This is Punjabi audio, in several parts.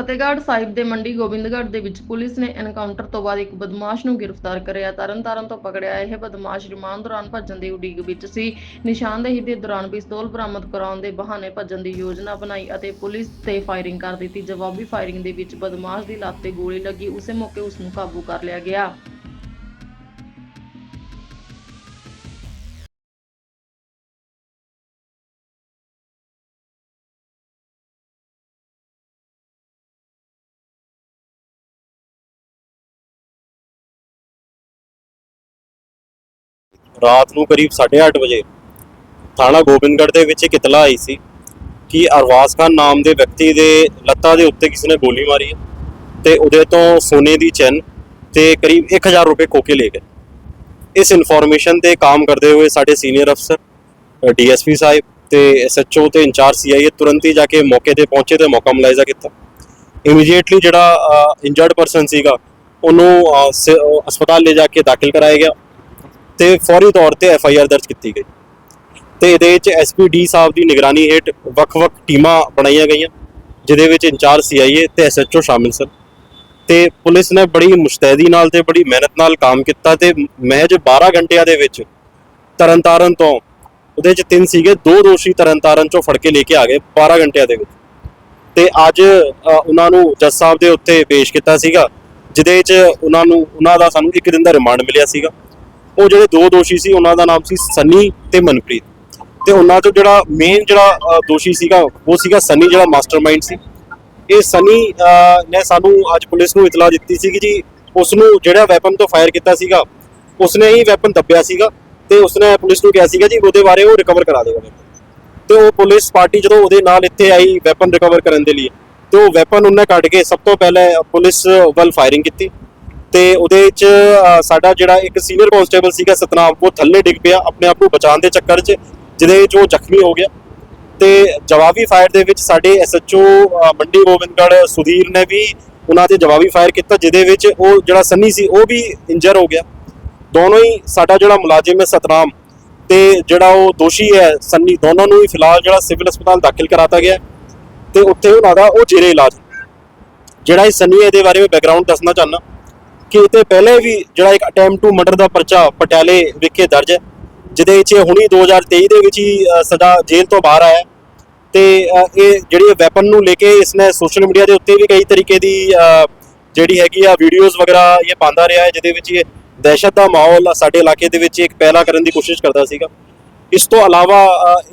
ਫਤਿਹਗੜ੍ਹ ਸਾਹਿਬ ਦੇ ਮੰਡੀ ਗੋਬਿੰਦਗੜ੍ਹ ਦੇ ਵਿੱਚ ਪੁਲਿਸ ਨੇ ਐਨਕਾਊਂਟਰ ਤੋਂ ਬਾਅਦ ਇੱਕ ਬਦਮਾਸ਼ ਨੂੰ ਗ੍ਰਿਫਤਾਰ ਕਰਿਆ। ਤਰਨਤਾਰਨ ਤੋਂ ਪਕੜਿਆ ਇਹ ਬਦਮਾਸ਼ ਰਿਮਾਂਡ ਦੌਰਾਨ ਭੱਜਣ ਦੀ ਉਡੀਕ ਵਿੱਚ ਸੀ। ਨਿਸ਼ਾਨਦੇਹੀ ਦੇ ਦੌਰਾਨ ਪਿਸਤੌਲ ਬਰਾਮਦ ਕਰਾਉਣ ਦੇ ਬਹਾਨੇ ਭੱਜਣ ਦੀ ਯੋਜਨਾ ਬਣਾਈ ਅਤੇ ਪੁਲਿਸ ਤੇ ਫਾਇਰਿੰਗ ਕਰ ਦਿੱਤੀ। ਜਵਾਬੀ ਫਾਇਰਿੰਗ ਦੇ ਵਿੱਚ ਬਦਮਾਸ਼ ਦੀ ਲੱਤ ਤੇ ਗੋਲੀ ਲੱਗੀ। ਉਸੇ ਮੌਕੇ ਉਸ ਨੂੰ ਕਾਬੂ ਕਰ ਲਿਆ ਗਿਆ। ਰਾਤ ਨੂੰ ਕਰੀਬ 8:30 ਵਜੇ ਥਾਣਾ ਗੋਬਿੰਦਗੜ੍ਹ ਦੇ ਵਿੱਚ ਇੱਕ ਇਤਲਾ ਆਈ ਸੀ ਕਿ ਅਰਵਾਜ਼ ਖਾਨ ਨਾਮ ਦੇ ਵਿਅਕਤੀ ਦੇ ਲੱਤਾਂ ਦੇ ਉੱਤੇ ਕਿਸੇ ਨੇ ਗੋਲੀ ਮਾਰੀ ਹੈ ਤੇ ਉਹਦੇ ਤੋਂ ਸੋਨੇ ਦੀ ਚੈਨ ਤੇ ਕਰੀਬ 1000 ਰੁਪਏ ਖੋਕੇ ਲੈ ਗਏ। ਇਸ ਇਨਫੋਰਮੇਸ਼ਨ ਤੇ ਕੰਮ ਕਰਦੇ ਹੋਏ ਸਾਡੇ ਸੀਨੀਅਰ ਅਫਸਰ ਡੀਐਸਪੀ ਸਾਹਿਬ ਤੇ ਐਸਐਚਓ ਤੇ ਇੰਚਾਰਜ ਸੀਆਈਏ ਤੁਰੰਤ ਹੀ ਜਾ ਕੇ ਮੌਕੇ ਤੇ ਪਹੁੰਚੇ ਤੇ ਮੌਕਾ ਮੁਲਾਇਜ਼ਾ ਕੀਤਾ। ਇਮੀਡੀਏਟਲੀ ਜਿਹੜਾ ਇੰਜਰਡ ਪਰਸਨ ਸੀਗਾ ਉਹਨੂੰ ਅਹ, ਹਸਪਤਾਲ ਲੈ ਜਾ ਕੇ ਦਾਖਲ ਕਰਾਇਆ ਗਿਆ। ਤੇ ਫੌਰੀ ਤੌਰ ਤੇ ਐਫ ਆਈ ਆਰ ਦਰਜ ਕੀਤੀ ਗਈ। ਤੇ ਇਹਦੇ ਵਿੱਚ ਐੱਸ ਪੀ ਡੀ ਸਾਹਿਬ ਦੀ ਨਿਗਰਾਨੀ ਹੇਠ ਵੱਖ-ਵੱਖ ਟੀਮਾਂ ਬਣਾਈਆਂ ਗਈਆਂ, ਜਿਹਦੇ ਵਿੱਚ ਇੰਚਾਰਜ ਸੀਆਈਏ ਤੇ ਓ ਸ਼ਾਮਿਲ ਸਨ। ਤੇ ਪੁਲਿਸ ਨੇ ਬੜੀ ਮੁਸ਼ਤੈਦੀ ਨਾਲ ਤੇ ਬੜੀ ਮਿਹਨਤ ਨਾਲ ਕੰਮ ਕੀਤਾ ਤੇ ਮਹਿਜ 12 ਘੰਟਿਆਂ ਦੇ ਵਿੱਚ ਤਰਨਤਾਰਨ ਤੋਂ, ਉਹਦੇ ਚ ਤਿੰਨ ਸੀਗੇ, ਦੋ ਦੋਸ਼ੀ ਤਰਨਤਾਰਨ ਚੋਂ ਫੜ ਕੇ ਲੈ ਕੇ ਆ ਗਏ 12 ਘੰਟਿਆਂ ਦੇ ਵਿੱਚ। ਤੇ ਅੱਜ ਉਹਨਾਂ ਨੂੰ ਜੱਜ ਸਾਹਿਬ ਦੇ ਉੱਤੇ ਪੇਸ਼ ਕੀਤਾ ਸੀਗਾ, ਜਿਹਦੇ ਚ ਉਹਨਾਂ ਨੂੰ, ਉਹਨਾਂ ਦਾ ਸਾਨੂੰ ਇੱਕ ਦਿਨ ਦਾ ਰਿਮਾਂਡ ਮਿਲਿਆ ਸੀਗਾ। ਉਹ ਜਿਹੜੇ ਦੋ ਦੋਸ਼ੀ ਸੀ, ਉਹਨਾਂ ਦਾ ਨਾਮ ਸੀ ਸੰਨੀ ਤੇ ਮਨਪ੍ਰੀਤ। ਤੇ ਉਹਨਾਂ ਚੋਂ ਜਿਹੜਾ ਮੇਨ ਜਿਹੜਾ ਦੋਸ਼ੀ ਸੀਗਾ, ਉਹ ਸੀਗਾ ਸੰਨੀ, ਜਿਹੜਾ ਮਾਸਟਰਮਾਈਂਡ ਸੀ। ਇਹ ਸਨੀ ਨੇ ਸਾਨੂੰ ਅੱਜ ਪੁਲਿਸ ਨੂੰ ਇਤਲਾਹ ਦਿੱਤੀ ਸੀ ਕਿ ਜੀ ਉਸ ਨੂੰ ਜਿਹੜਾ ਵੈਪਨ ਤੋਂ ਫਾਇਰ ਕੀਤਾ ਸੀਗਾ, ਉਸਨੇ ਹੀ ਵੈਪਨ ਦੱਬਿਆ ਸੀਗਾ ਤੇ ਉਸਨੇ ਪੁਲਿਸ ਨੂੰ ਕਿਹਾ ਸੀਗਾ ਜੀ ਉਹਦੇ ਬਾਰੇ ਉਹ ਰਿਕਵਰ ਕਰਾ ਦੇਗਾ weapon। ਤੇ ਉਹ ਪੁਲਿਸ ਪਾਰਟੀ ਜਦੋਂ ਉਹਦੇ ਨਾਲ ਇੱਥੇ ਆਈ ਵੈਪਨ ਰਿਕਵਰ ਕਰਨ ਦੇ ਲਈ, ਤੇ ਉਹ ਵੈਪਨ ਉਹਨੇ ਕੱਢ ਕੇ ਸਭ ਤੋਂ ਪਹਿਲੇ ਪੁਲਿਸ ਵੱਲ ਫਾਇਰਿੰਗ ਕੀਤੀ। ਤੇ ਉਹਦੇ ਵਿੱਚ ਸਾਡਾ ਜਿਹੜਾ ਇੱਕ ਸੀਨੀਅਰ ਕਾਂਸਟੇਬਲ ਸੀਗਾ ਸਤਨਾਮ ਉਹ ਥੱਲੇ ਡਿੱਗ ਪਿਆ ਆਪਣੇ ਆਪ ਨੂੰ ਬਚਾਉਣ ਦੇ ਚੱਕਰ 'ਚ ਜਿਹਦੇ ਵਿੱਚ ਉਹ ਜ਼ਖਮੀ ਹੋ ਗਿਆ। ਤੇ ਜਵਾਬੀ ਫਾਇਰ ਦੇ ਵਿੱਚ ਸਾਡੇ ਐਸਐਚਓ ਮੰਡੀ ਗੋਬਿੰਦਗੜ੍ਹ ਸੁਧੀਰ ਨੇ ਵੀ ਉਹਨਾਂ ਤੇ ਜਵਾਬੀ ਫਾਇਰ ਕੀਤਾ ਜਿਹਦੇ ਵਿੱਚ ਉਹ ਜਿਹੜਾ ਸੰਨੀ ਸੀ ਉਹ ਵੀ ਇੰਜਰ ਹੋ ਗਿਆ। ਦੋਨੋਂ ਹੀ ਸਾਡਾ ਜਿਹੜਾ ਮੁਲਾਜ਼ਮ ਹੈ ਸਤਨਾਮ ਤੇ ਜਿਹੜਾ ਉਹ ਦੋਸ਼ੀ ਹੈ ਸੰਨੀ ਦੋਨੋਂ ਨੂੰ ਹੀ ਫਿਲਹਾਲ ਜਿਹੜਾ ਸਿਵਲ ਹਸਪਤਾਲ ਦਾਖਲ ਕਰਾਤਾ ਗਿਆ ਹੈ ਤੇ ਉੱਥੇ ਉਹਨਾਂ ਦਾ ਉਹ ਜੇਰੇ ਇਲਾਜ। ਜਿਹੜਾ ਇਹ ਸੰਨੀ ਹੈ, ਇਹਦੇ ਬਾਰੇ ਮੈਂ ਬੈਕਗ੍ਰਾਉਂਡ ਦੱਸਣਾ ਚਾਹੁੰਦਾ। ਕਿ ਇਹ ਤੇ ਪਹਿਲੇ ਵੀ ਜਿਹੜਾ ਇੱਕ ਅਟੈਂਪਟ ਟੂ ਮਰਡਰ ਦਾ ਪਰਚਾ ਪਟਿਆਲੇ ਵਿਖੇ ਦਰਜ ਹੈ, ਜਿਹਦੇ ਵਿੱਚ ਇਹ ਹੁਣੀ 2023 ਦੇ ਵਿੱਚ ਹੀ ਸਦਾ ਜੇਲ੍ਹ ਤੋਂ ਬਾਹਰ ਆਇਆ ਹੈ। ਤੇ ਇਹ ਜਿਹੜੀ ਵੈਪਨ ਨੂੰ ਲੈ ਕੇ ਇਸਨੇ ਸੋਸ਼ਲ ਮੀਡੀਆ ਦੇ ਉੱਤੇ ਵੀ ਕਈ ਤਰੀਕੇ ਦੀ ਜਿਹੜੀ ਹੈਗੀ ਆ ਵੀਡੀਓਜ਼ ਵਗੈਰਾ ਇਹ ਪਾਉਂਦਾ ਰਿਹਾ ਹੈ, ਜਿਹਦੇ ਵਿੱਚ ਇਹ ਦਹਿਸ਼ਤ ਦਾ ਮਾਹੌਲ ਸਾਡੇ ਇਲਾਕੇ ਦੇ ਵਿੱਚ ਇੱਕ ਪੈਦਾ ਕਰਨ ਦੀ ਕੋਸ਼ਿਸ਼ ਕਰਦਾ ਸੀਗਾ ਇਸ ਤੋਂ ਇਲਾਵਾ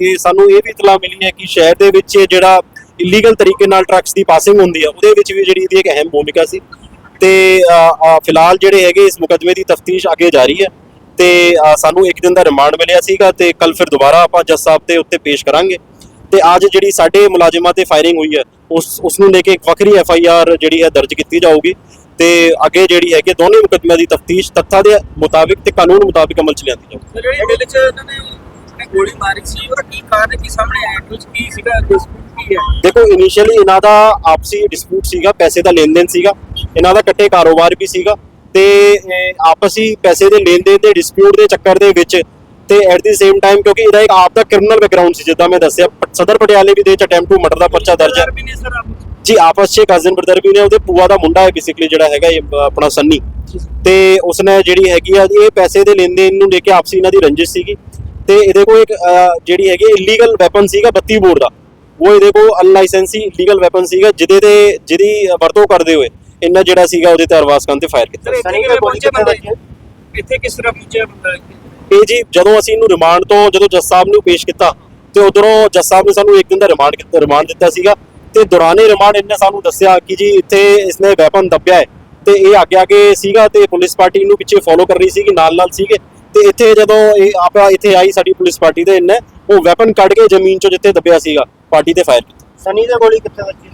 ਇਹ ਸਾਨੂੰ ਇਹ ਵੀ ਇਤਲਾਹ ਮਿਲੀ ਹੈ ਕਿ ਸ਼ਹਿਰ ਦੇ ਵਿੱਚ ਜਿਹੜਾ ਇਲੀਗਲ ਤਰੀਕੇ ਨਾਲ ਟਰੱਕਸ ਦੀ ਪਾਸਿੰਗ ਹੁੰਦੀ ਹੈ, ਉਹਦੇ ਵਿੱਚ ਵੀ ਜਿਹੜੀ ਇਹਦੀ ਇੱਕ ਅਹਿਮ ਭੂਮਿਕਾ ਸੀ ਤੇ ਫਿਲਹਾਲ ਜਿਹੜੇ ਹੈਗੇ ਇਸ ਮੁਕੱਦਮੇ ਦੀ ਤਫਤੀਸ਼ ਅੱਗੇ ਜਾਰੀ ਹੈ ਤੇ ਸਾਨੂੰ ਇੱਕ ਦਿਨ ਦਾ ਰਿਮਾਂਡ ਮਿਲਿਆ ਸੀਗਾ ਤੇ ਕੱਲ ਫਿਰ ਦੁਬਾਰਾ ਆਪਾਂ ਜੱਜ ਸਾਹਿਬ ਦੇ ਉੱਤੇ ਪੇਸ਼ ਕਰਾਂਗੇ। ਤੇ ਅੱਜ ਜਿਹੜੀ ਸਾਡੇ ਮੁਲਾਜ਼ਮਾਂ ਤੇ ਫਾਇਰਿੰਗ ਹੋਈ ਹੈ, ਉਸ ਉਸ ਨੂੰ ਲੈ ਕੇ ਇੱਕ ਵੱਖਰੀ ਐਫ ਆਈ ਆਰ ਜਿਹੜੀ ਹੈ ਦਰਜ ਕੀਤੀ ਜਾਊਗੀ ਤੇ ਅੱਗੇ ਜਿਹੜੀ ਹੈ ਕਿ ਦੋਨੇ ਮੁਕੱਦਮਿਆਂ ਦੀ ਤਫਤੀਸ਼ ਤੱਥਾਂ ਦੇ ਮੁਤਾਬਿਕ ਤੇ ਕਾਨੂੰਨ ਮੁਤਾਬਿਕ ਅਮਲ ਚ ਲਿਆਂਦੀ ਜਾਊਗੀ। ਜਿਹੜੀ ਦਿਲ ਚ ਇਹਨਾਂ ਨੇ ਗੋਲੀ ਮਾਰੀ ਸੀ, ਉਹਦਾ ਕੀ ਕਾਰਨ ਕੀ ਸਾਹਮਣੇ ਆਇਆ? ਕੁਝ ਕੀ ਸੀਗਾ? ਕੀ ਹੈ ਦੇਖੋ ਇਨੀਸ਼ੀਅਲੀ ਇਹਨਾਂ ਦਾ ਆਪਸੀ ਡਿਸਪਿਊਟ ਸੀਗਾ ਪੈਸੇ ਦਾ ਲੈਣ ਦੇਣ ਸੀਗਾ ਇਹਨਾਂ ਦਾ ਇਕੱਠੇ ਕਾਰੋਬਾਰ ਵੀ ਸੀਗਾ ਤੇ ਆਪਸੀ ਪੈਸੇ ਦੇ ਲੈਣ ਦੇਣ ਦੇ ਡਿਸਪਿਊਟ ਦੇ ਚੱਕਰ ਦੇ ਵਿੱਚ ਤੇ ਐਟ ਦੀ ਸੇਮ ਟਾਈਮ ਕਿਉਂਕਿ ਇਹਦਾ ਇੱਕ ਆਪ ਦਾ ਕ੍ਰਿਮੀਨਲ ਬੈਕਗ੍ਰਾਉਂਡ ਸੀ ਜਿੱਦਾਂ ਮੈਂ ਦੱਸਿਆ ਸਦਰ ਪਟਿਆਲੇ ਵੀ ਦੇ ਚ ਅਟੈਂਪਟ ਟੂ ਮਰਡਰ ਦਾ ਪਰਚਾ ਦਰਜ ਹੈ। ਜੀ ਆਪਸ 'ਚ ਕਜ਼ਨ ਬ੍ਰਦਰ ਵੀ ਨੇ ਉਹਦੇ ਪੂਆ ਦਾ ਮੁੰਡਾ ਹੈ ਬੇਸਿਕਲੀ ਜਿਹੜਾ ਹੈਗਾ ਇਹ ਆਪਣਾ ਸੰਨੀ। ਤੇ ਉਸਨੇ ਜਿਹੜੀ ਹੈਗੀ ਆ ਇਹ ਪੈਸੇ ਦੇ ਲੈਣ ਦੇਣ ਨੂੰ ਲੈ ਕੇ ਆਪਸੀ ਇਹਨਾਂ ਦੀ ਰੰਜਿਸ਼ ਸੀਗੀ। ਤੇ ਇਹਦੇ ਕੋਲ ਇੱਕ ਜਿਹੜੀ ਹੈਗੀ ਇਲੀਗਲ ਵੈਪਨ ਸੀਗਾ 32 ਬੋਰ ਦਾ। ਉਹ ਇਹਦੇ ਕੋਲ ਅਨਲਾਇਸੈਂਸੀ ਇਲੀਗਲ ਵੈਪਨ ਸੀਗਾ ਜਿਹਦੇ ਤੇ ਜਿਹਦੀ ਵਰਤੋਂ ਕਰਦੇ ਹੋਏ ਇਹਨਾਂ ਜਿਹੜਾ ਸੀਗਾ ਉਹਦੇ ਤੇ ਅਰਵਾਸ ਖਾਨ ਤੇ ਫਾਇਰ ਕੀਤਾ। ਸਰ ਇੱਥੇ ਕਿਵੇਂ ਪਹੁੰਚੇ ਬੰਦੇ? ਇੱਥੇ ਕਿਸ ਤਰ੍ਹਾਂ ਪਹੁੰਚਿਆ ਬੰਦਾ? ਇਹ ਜੀ ਜਦੋਂ ਅਸੀਂ ਇਹਨੂੰ ਰਿਮਾਂਡ ਤੋਂ ਜਦੋਂ ਜੱਜ ਸਾਹਿਬ ਨੂੰ ਪੇਸ਼ ਕੀਤਾ ਤੇ ਉਧਰੋਂ ਜੱਜ ਸਾਹਿਬ ਨੇ ਸਾਨੂੰ ਇੱਕ ਦਿਨ ਦਾ ਰਿਮਾਂਡ ਕੀਤਾ ਰਿਮਾਂਡ ਦਿੱਤਾ ਸੀਗਾ। ਤੇ ਦੌਰਾਨੇ ਰਿਮਾਂਡ ਇਹਨੇ ਸਾਨੂੰ ਦੱਸਿਆ ਕਿ ਜੀ ਇੱਥੇ ਇਸਨੇ ਵੈਪਨ ਦੱਬਿਆ ਹੈ। ਤੇ ਇਹ ਅੱਗੇ ਅੱਗੇ ਸੀਗਾ ਤੇ ਪੁਲਿਸ ਪਾਰਟੀ ਨੂੰ ਪਿੱਛੇ ਫੋਲੋ ਕਰ ਰਹੀ ਸੀਗੀ ਨਾਲ ਨਾਲ ਸੀਗੇ। ਤੇ ਇੱਥੇ ਜਦੋਂ ਇਹ ਆਪਾਂ ਇੱਥੇ ਆਈ ਸਾਡੀ ਪੁਲਿਸ ਪਾਰਟੀ ਤੇ ਇਹਨੇ ਉਹ ਵੈਪਨ ਕੱਢ ਕੇ ਜ਼ਮੀਨ 'ਚੋਂ ਜਿੱਥੇ ਦੱਬਿਆ ਸੀਗਾ ਪਾਰਟੀ ਤੇ ਫਾਇਰ ਕੀਤਾ। ਸਨੀ ਦੇ ਗੋਲੀ ਕਿੱਥੇ ਵੱਜੀ?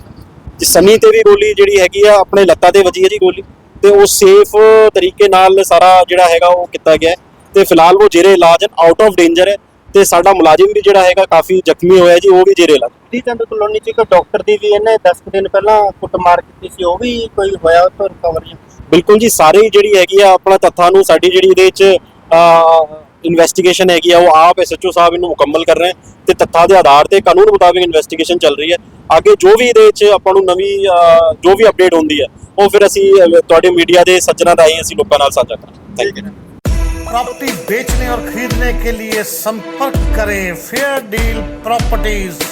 ਜੀ ਸੰਨੀ ਤੇ ਵੀ ਗੋਲੀ ਜਿਹੜੀ ਹੈਗੀ ਆ ਆਪਣੇ ਲੱਤਾਂ ਤੇ ਵੱਜੀ ਹੈ ਜੀ ਗੋਲੀ। ਤੇ ਉਹ ਸੇਫ ਤਰੀਕੇ ਨਾਲ ਸਾਰਾ ਜਿਹੜਾ ਹੈਗਾ ਉਹ ਕੀਤਾ ਗਿਆ ਤੇ ਫਿਲਹਾਲ ਉਹ ਜੇਰੇ ਇਲਾਜ ਆਊਟ ਆਫ ਡੇਂਜਰ ਹੈ। ਤੇ ਸਾਡਾ ਮੁਲਾਜ਼ਮ ਵੀ ਜਿਹੜਾ ਹੈਗਾ ਕਾਫੀ ਜ਼ਖਮੀ ਹੋਇਆ ਜੀ ਉਹ ਵੀ ਜੇਰੇ ਇਲਾਜ। ਦੀ ਚੰਦ ਕਲੋਨੀ ਚ ਇੱਕ ਡਾਕਟਰ ਦੀ ਵੀ ਇਹਨੇ 10 ਕੁ ਦਿਨ ਪਹਿਲਾਂ ਕੁੱਟਮਾਰ ਕੀਤੀ ਸੀ ਉਹ ਵੀ ਕੋਈ ਹੋਇਆ ਉਹ ਤੋਂ ਰਿਕਵਰੀ ਬਿਲਕੁਲ ਜੀ ਸਾਰੇ ਜਿਹੜੀ ਹੈਗੀ ਆ ਆਪਣਾ ਤੱਥਾਂ ਨੂੰ ਸਾਡੀ ਜਿਹੜੀ ਇਹਦੇ ਵਿੱਚ ਇਨਵੈਸਟੀਗੇਸ਼ਨ ਹੈਗੀ ਆ ਉਹ ਆਪ ਐਸਐਚਓ ਸਾਹਿਬ ਇਹਨੂੰ ਮੁਕੰਮਲ ਕਰ ਰਹੇ ਹੈ ਤੇ ਤੱਥਾਂ ਦੇ ਆਧਾਰ ਤੇ ਕਾਨੂੰਨ ਮੁਤਾਬਿਕ ਇਨਵੈਸਟੀਗੇਸ਼ਨ ਚੱਲ ਰਹੀ ਹੈ ਅੱਗੇ ਜੋ ਵੀ ਇਹਦੇ ਵਿੱਚ ਆਪਾਂ ਨੂੰ ਨਵੀਂ ਅਹ, ਜੋ ਵੀ ਅਪਡੇਟ ਹੁੰਦੀ ਹੈ ਉਹ ਫਿਰ ਅਸੀਂ ਅਹ, ਤੁਹਾਡੇ ਮੀਡੀਆ ਦੇ ਸੱਜਣਾ ਰਾਹੀਂ ਅਸੀਂ ਲੋਕਾਂ ਨਾਲ ਸਾਂਝਾ ਕਰਾਂਗੇ ਥੈਂਕ ਯੂ प्रॉपर्टी बेचने और खरीदने के लिए संपर्क करें फेयर डील प्रॉपर्टीज